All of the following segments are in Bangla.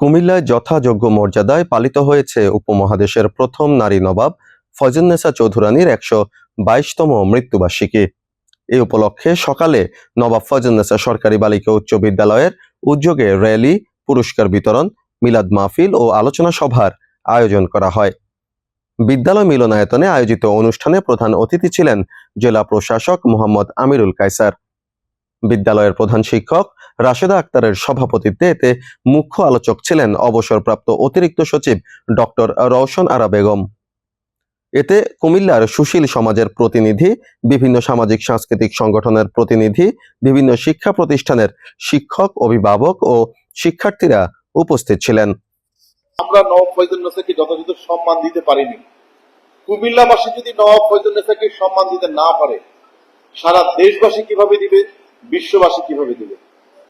কুমিল্লায় যথাযোগ্য মর্যাদায় পালিত হয়েছে উপমহাদেশের প্রথম নারী নবাব ফজলনেসা চৌধুরানীর একশো বাইশতম মৃত্যুবার্ষিকী। এই উপলক্ষে সকালে নবাব ফজলনেসা সরকারি বালিকা উচ্চ বিদ্যালয়ের উদ্যোগে র্যালি, পুরস্কার বিতরণ, মিলাদ মাহফিল ও আলোচনা সভার আয়োজন করা হয়। বিদ্যালয় মিলনায়তনে আয়োজিত অনুষ্ঠানে প্রধান অতিথি ছিলেন জেলা প্রশাসক মোহাম্মদ আমিরুল কায়সার। বিদ্যালয়ের প্রধান শিক্ষক রাশেদা আক্তারের সভাপতিত্বে এতে মুখ্য আলোচক ছিলেন অবসরপ্রাপ্ত অতিরিক্ত সচিব ডক্টর রওশন আরা বেগম। এতে কুমিল্লার সুশীল সমাজের প্রতিনিধি, বিভিন্ন সামাজিক সাংস্কৃতিক সংগঠনের প্রতিনিধি, বিভিন্ন শিক্ষা প্রতিষ্ঠানের শিক্ষক, অভিভাবক ও শিক্ষার্থীরা উপস্থিত ছিলেন। আমরা নবাব ফয়জুল যথাযথ সম্মান দিতে পারিনি। কুমিল্লাবাসী যদি নবাব ফয়জুল সম্মান দিতে না পারে, সারা দেশবাসী কীভাবে দিবে? বিশ্ববাসী কীভাবে দিবে?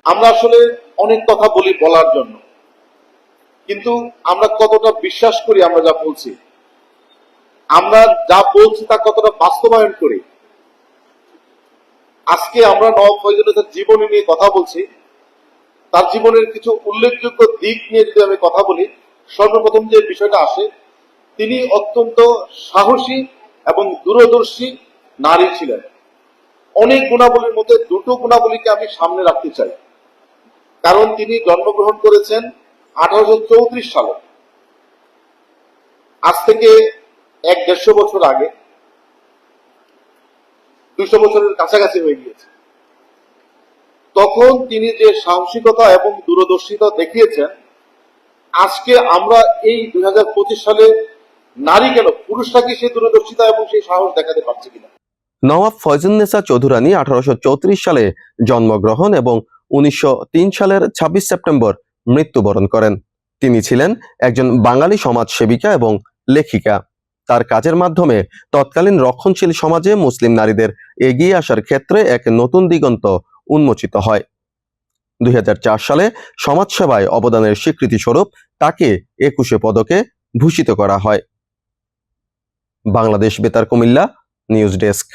আমরা আসলে অনেক কথা বলি বলার জন্য। কিন্তু আমরা কতটা বিশ্বাস করি আমরা যা বলছি? আমরা যা বলছি তা কতটা বাস্তবায়ন করি? আজকে আমরা নবাব ফয়জুল নেসার জীবনী নিয়ে কথা বলছি। তার জীবনের কিছু উল্লেখযোগ্য দিক নিয়ে যদি আমি কথা বলি, সর্বপ্রথম যে বিষয়টা আসে, তিনি অত্যন্ত সাহসী এবং দূরদর্শী নারী ছিলেন। অনেক গুণাবলীর মধ্যে দুটো গুণাবলীকে আমি সামনে রাখতে চাই। কারণ তিনি জন্মগ্রহণ করেছেন আঠারোশো চৌত্রিশ সালে। আজ থেকে এক দেড়শো বছর আগে। দুশো বছরের কাছাকাছি হয়ে গিয়েছে। তখন তিনি যে সাহসিকতা এবং দূরদর্শিতা দেখিয়েছেন, আজকে আমরা এই দুই হাজার পঁচিশ সালে নারী কেন, পুরুষরা কি সেই দূরদর্শিতা এবং সেই সাহস দেখাতে পারছে কিনা? নওয়াব ফয়জুন্নেসা চৌধুরানী আঠারোশ চৌত্রিশ সালে জন্মগ্রহণ এবং উনিশশো তিন সালের ২৬ সেপ্টেম্বর মৃত্যুবরণ করেন। তিনি ছিলেন একজন বাঙালি সমাজসেবিকা এবং লেখিকা। তার কাজের মাধ্যমে তৎকালীন রক্ষণশীল সমাজে মুসলিম নারীদের এগিয়ে আসার ক্ষেত্রে এক নতুন দিগন্ত উন্মোচিত হয়। দুই হাজার চার সালে সমাজসেবায় অবদানের স্বীকৃতিস্বরূপ তাকে একুশে পদকে ভূষিত করা হয়। বাংলাদেশ বেতার কুমিল্লা, নিউজ ডেস্ক।